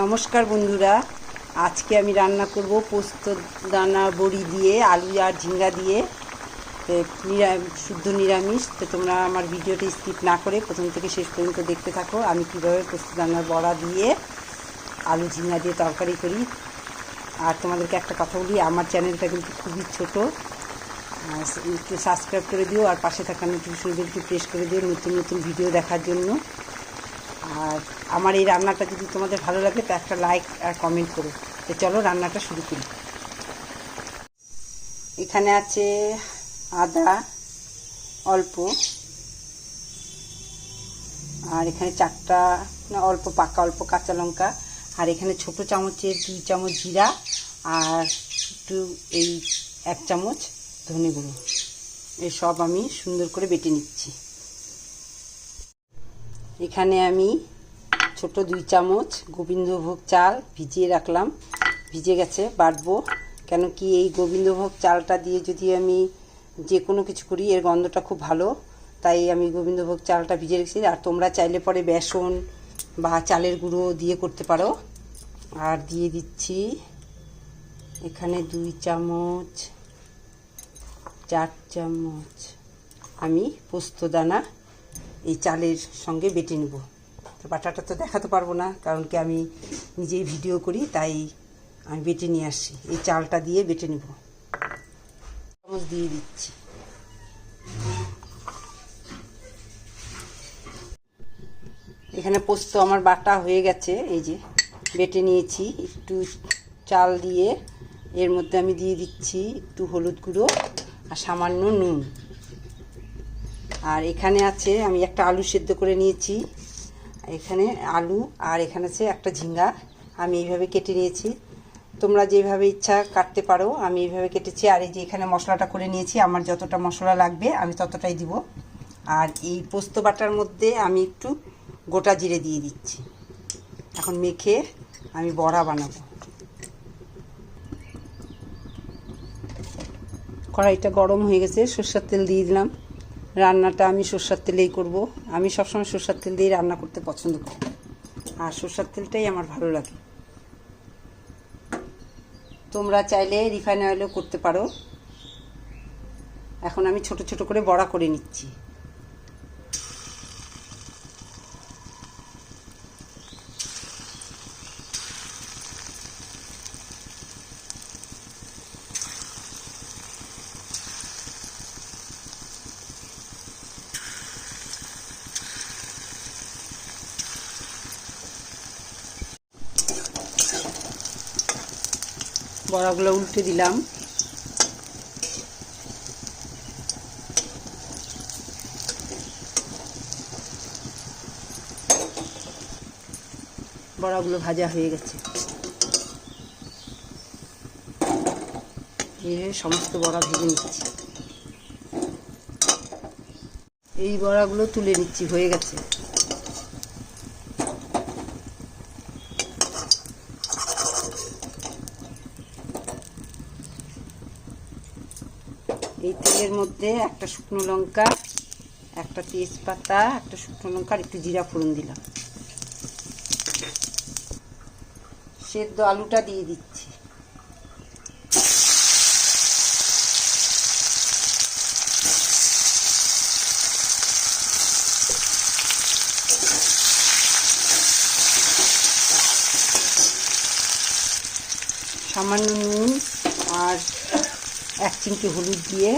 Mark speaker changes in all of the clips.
Speaker 1: নমস্কার বন্ধুরা। আজকে আমি রান্না করব পোস্ত দানা বড়ি দিয়ে, আলু আর ঝিঙ্গা দিয়ে। শুদ্ধ নিরামিষ। তো তোমরা আমার ভিডিওটি স্কিপ না করে প্রথম থেকে শেষ পর্যন্ত দেখতে থাকো। আমি কীভাবে পোস্ত দানার বড়া দিয়ে আলু ঝিঙ্গা দিয়ে তরকারি করি। আর তোমাদেরকে একটা কথা বলি, আমার চ্যানেলটা কিন্তু খুবই ছোট। একটু সাবস্ক্রাইব করে দিও, আর পাশে থাকা নোটিফিকেশন একটু প্রেস করে দিও নতুন নতুন ভিডিও দেখার জন্য। আর আমার এই রান্নাটা যদি তোমাদের ভালো লাগে, তো একটা লাইক আর কমেন্ট করো। তো চলো রান্নাটা শুরু করি। এখানে আছে আদা, অল্প। আর এখানে চারটা অল্প পাকা, অল্প কাঁচা লঙ্কা। আর এখানে ছোট চামচের দুই চামচ জিরা আর একটু এই এক চামচ ধনে গুঁড়ো। এই সব আমি সুন্দর করে বেটে নিচ্ছি। এখানে আমি ছোট দুই চামচ গোবিন্দভোগ চাল ভিজিয়ে রাখলাম। ভিজে গেছে, বাটবো। কেন কি এই গোবিন্দভোগ চালটা দিয়ে যদি আমি যে কোনো কিছু করি, এর গন্ধটা খুব ভালো। তাই আমি গোবিন্দভোগ চালটা ভিজে রেখেছি। আর তোমরা চাইলে পরে বেসন বা চালের গুঁড়ো দিয়ে করতে পারো। আর দিয়ে দিচ্ছি এখানে দুই চামচ, চার চামচ আমি পোস্তদানা। এই চালের সঙ্গে বেটে নেব। তো বাটাটা তো দেখাতে পারব না, কারণ কি আমি নিজেই ভিডিও করি, তাই আমি বেটে নিয়ে আসছি। এই চালটা দিয়ে বেটে নেব। চামচ দিয়ে দিচ্ছি। এখানে পোস্ত আমার বাটা হয়ে গেছে, এই যে বেটে নিয়েছি। একটু চাল দিয়ে এর মধ্যে আমি দিয়ে দিচ্ছি একটু হলুদ গুঁড়ো আর সামান্য নুন। আর এখানে আছে, আমি একটা আলু সেদ্ধ করে নিয়েছি। এখানে আলু, আর এখানে আছে একটা ঝিঙ্গা। আমি এইভাবে কেটে নিয়েছি। তোমরা যেভাবে ইচ্ছা কাটতে পারো, আমি এইভাবে কেটেছি। আর এই যে এখানে মশলাটা করে নিয়েছি, আমার যতটা মশলা লাগবে, আমি ততটাই দিব। আর এই পোস্ত বাটার মধ্যে আমি একটু গোটা জিরে দিয়ে দিচ্ছি। এখন মেখে আমি বড়া বানাবো। কড়াইটা গরম হয়ে গেছে, সর্ষের তেল দিয়ে দিলাম। রান্নাটা আমি সর্ষের তেলেই করব। আমি সবসময় সর্ষের তেল দিয়েই রান্না করতে পছন্দ করি। আর সর্ষের তেলটাই আমার ভালো লাগে। তোমরা চাইলে রিফাইন অয়েলও করতে পারো। এখন আমি ছোট ছোট করে বড়া করে নিচ্ছি। বড়াগুলো উল্টে দিলাম। বড়াগুলো ভাজা হয়ে গেছে। সমস্ত বড়া ভেজে নিচ্ছি। এই বড়াগুলো তুলে নিচ্ছি, হয়ে গেছে। তেলের মধ্যে একটা শুকনো লঙ্কা, একটা তেজপাতা, একটা শুকনো লঙ্কা আর একটু জিরা ফোড়ন দিলাম। সেদ্ধ আলুটা দিয়ে দিচ্ছি। সামান্য নুন আর এক চিমটি হলুদ দিয়ে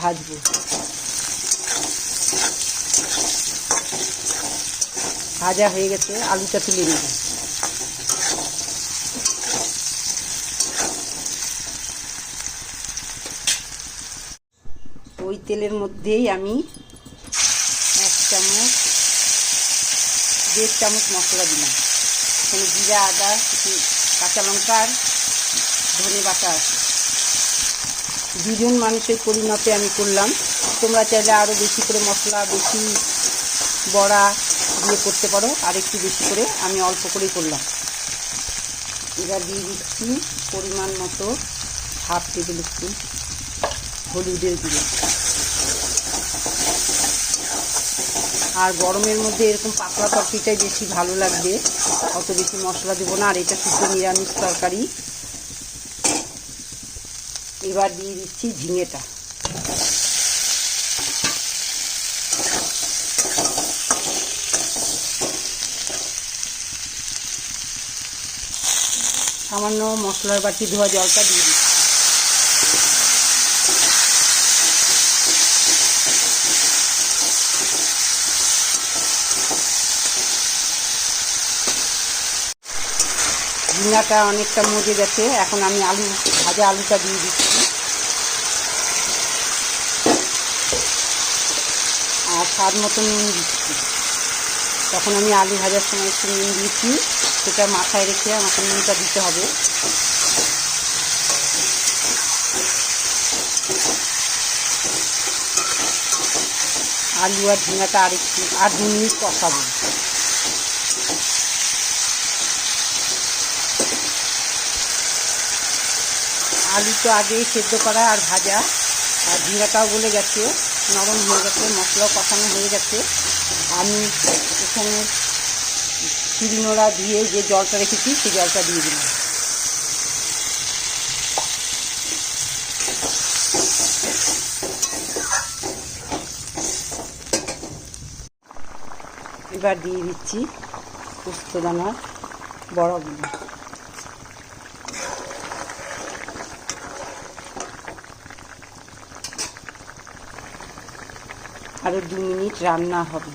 Speaker 1: ভাজবো। ভাজা হয়ে গেছে, আলুটা তুলে নেব। ওই তেলের মধ্যেই আমি এক চামচ, দেড় চামচ মশলা দিলাম। এখানে জিরা, আদা, কিছু কাঁচা লঙ্কার ধনে বাটা আছে। দুজন মানুষের পরিমাপে আমি করলাম। তোমরা চাইলে আরও বেশি করে মশলা, বেশি বড়া দিয়ে করতে পারো, আর একটু বেশি করে আমি অল্প করেই করলাম। এবার দিয়ে দিচ্ছি পরিমাণ মতো হাফ টেবিল স্পুন হলুদের গুঁড়ো। আর গরমের মধ্যে এরকম পাতলা তরকারিটাই বেশি ভালো লাগবে। অত বেশি মশলা দেবো না, আর এটা শুধু নিরামিষ তরকারি। এবার দিয়ে দিচ্ছি ঝিঙেটা। সামান্য মশলার বাটি ধোয়া জলটা দিয়ে দিচ্ছি। ঝিঙাটা অনেকটা মজে গেছে। এখন আমি আলু, ভাজা আলুটা দিয়ে দিচ্ছি। আর স্বাদ মতো নুন দিচ্ছি। তখন আমি আলু ভাজার সময় একটু নুন দিয়েছি। সেটা মাথায় রেখে আমাকে নুনটা দিতে হবে। আলু আর ঝিঙাটা আর একটু আর দু মিনিট কষাবো। আলু তো আগেই সেদ্ধ করা আর ভাজা, আর ঝিঙ্গাটাও গলে গেছে, নরম হয়ে গেছে, মশলাও কষানো হয়ে গেছে। আমি এখানে চিড়িনোড়া দিয়ে যে জলটা রেখেছি, সেই জলটা দিয়ে দিলাম। এবার দিয়ে দিচ্ছি পোস্তদানার বড়গুলো। আরও দু মিনিট রান্না হবে।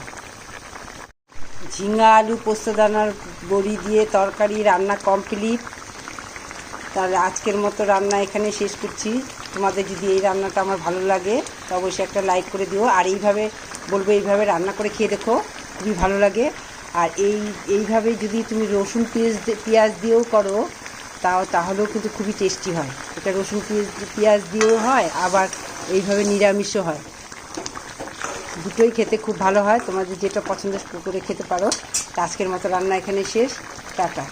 Speaker 1: ঝিঙা, আলু পোস্তদানার বড়ি দিয়ে তরকারি রান্না কমপ্লিট। তাহলে আজকের মতো রান্না এখানে শেষ করছি। তোমাদের যদি এই রান্নাটা আমার ভালো লাগে, তো অবশ্যই একটা লাইক করে দিও। আর এইভাবে বলব, এইভাবে রান্না করে খেয়ে দেখো, খুবই ভালো লাগে। আর এই, এইভাবে যদি তুমি রসুন পেঁয়াজ পেঁয়াজ দিয়েও করো, তাও, তাহলেও কিন্তু খুবই টেস্টি হয়। এটা রসুন পেঁয়াজ পেঁয়াজ দিয়েও হয়, আবার এইভাবে নিরামিষও হয়। দুটোই খেতে খুব ভালো হয়। তোমাদের যেটা পছন্দ করে খেতে পারো আজকের মতো রান্না এখানে শেষ। টাটা।